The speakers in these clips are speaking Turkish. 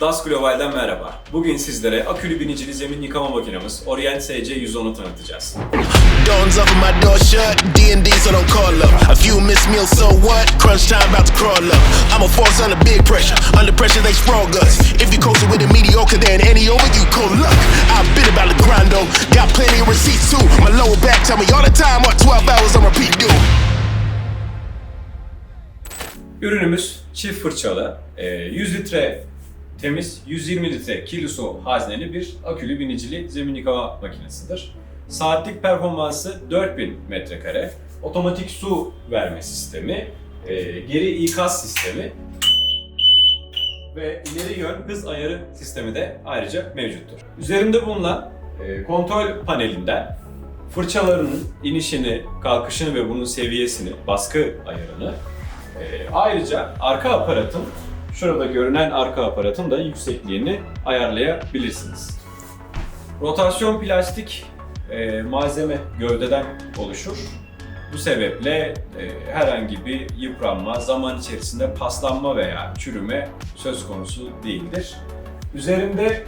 Das Global'den merhaba. Bugün sizlere akülü binicili zemin yıkama makinemiz Orient SC110'u tanıtacağız. Doors up and my door shut. D&D, so don't call up. A few missed meals, so what? Crunch time, about to crawl up. I'm a force under big pressure. Under pressure, they sprawl guts. If you coasting with a mediocre, then any over you cold luck. I've been about the grind though. Got plenty of receipts too. My lower back tell me all the time what 12 hours on repeat do. Ürünümüz çift fırçalı, e, 100 litre temiz, 120 litre kirli su hazneli bir akülü binicili zemin yıkama makinesidir. Saatlik performansı 4000 metrekare, otomatik su verme sistemi, e, geri ikaz sistemi ve ileri yön hız ayarı sistemi de ayrıca mevcuttur. Üzerinde bulunan e, kontrol panelinden fırçalarının inişini, kalkışını ve bunun seviyesini, baskı ayarını, e, ayrıca arka aparatın, şurada görünen arka aparatın da yüksekliğini ayarlayabilirsiniz. Rotasyon plastik e, malzeme gövdeden oluşur. Bu sebeple e, herhangi bir yıpranma, zaman içerisinde paslanma veya çürüme söz konusu değildir. Üzerinde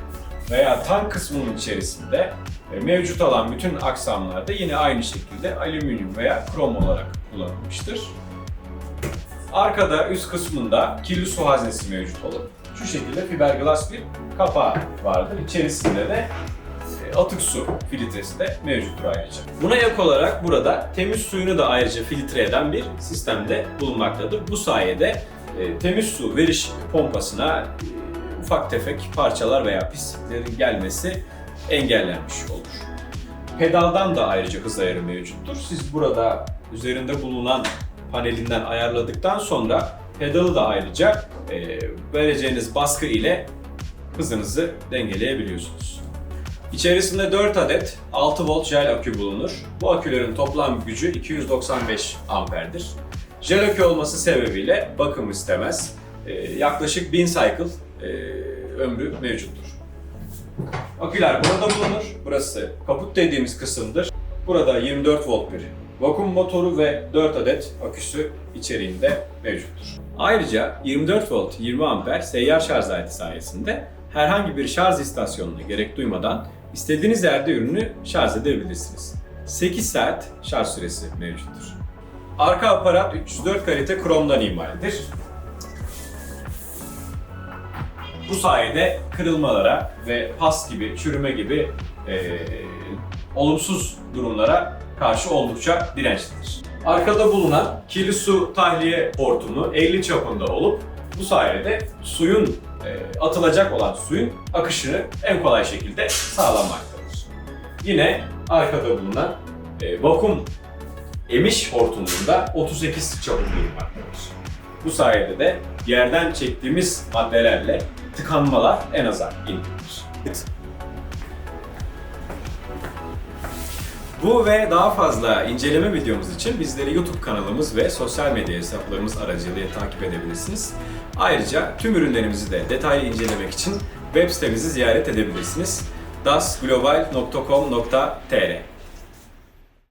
veya tank kısmının içerisinde e, mevcut olan bütün aksamlarda yine aynı şekilde alüminyum veya krom olarak kullanılmıştır. Arkada üst kısmında kirli su haznesi mevcut olup şu şekilde fiberglass bir kapağı vardır. İçerisinde de e, atık su filtresi de mevcuttur ayrıca. Buna ek olarak burada temiz suyunu da ayrıca filtre eden bir sistemde bulunmaktadır. Bu sayede e, temiz su veriş pompasına e, ufak tefek parçalar veya pisliklerin gelmesi engellenmiş olur. Pedaldan da ayrıca hız ayarı mevcuttur. Siz burada üzerinde bulunan panelinden ayarladıktan sonra pedalı da ayrıca e, vereceğiniz baskı ile hızınızı dengeleyebiliyorsunuz. İçerisinde 4 adet 6 volt jel akü bulunur. Bu akülerin toplam gücü 295 amperdir. Jel akü olması sebebiyle bakım istemez. Ee, yaklaşık 1000 cycle e, ömrü mevcuttur. Aküler burada bulunur. Burası kaput dediğimiz kısımdır. Burada 24 volt bir vakum motoru ve 4 adet aküsü içeriğinde mevcuttur. Ayrıca 24 volt 20 amper seyyar şarj aleti sayesinde herhangi bir şarj istasyonuna gerek duymadan istediğiniz yerde ürünü şarj edebilirsiniz. 8 saat şarj süresi mevcuttur. Arka aparat 304 kalite kromdan imaldir. Bu sayede kırılmalara ve pas gibi, çürüme gibi eee, olumsuz durumlara karşı oldukça dirençlidir. Arkada bulunan kirli su tahliye hortumu 50 çapında olup bu sayede suyun e, atılacak olan suyun akışını en kolay şekilde sağlamaktadır. Yine arkada bulunan e, vakum emiş hortumunda 38 çapı bulunmaktadır. Bu sayede de yerden çektiğimiz maddelerle tıkanmalar en aza indirilir. Bu ve daha fazla inceleme videomuz için bizleri YouTube kanalımız ve sosyal medya hesaplarımız aracılığıyla takip edebilirsiniz. Ayrıca tüm ürünlerimizi de detaylı incelemek için web sitemizi ziyaret edebilirsiniz. dasglobal.com.tr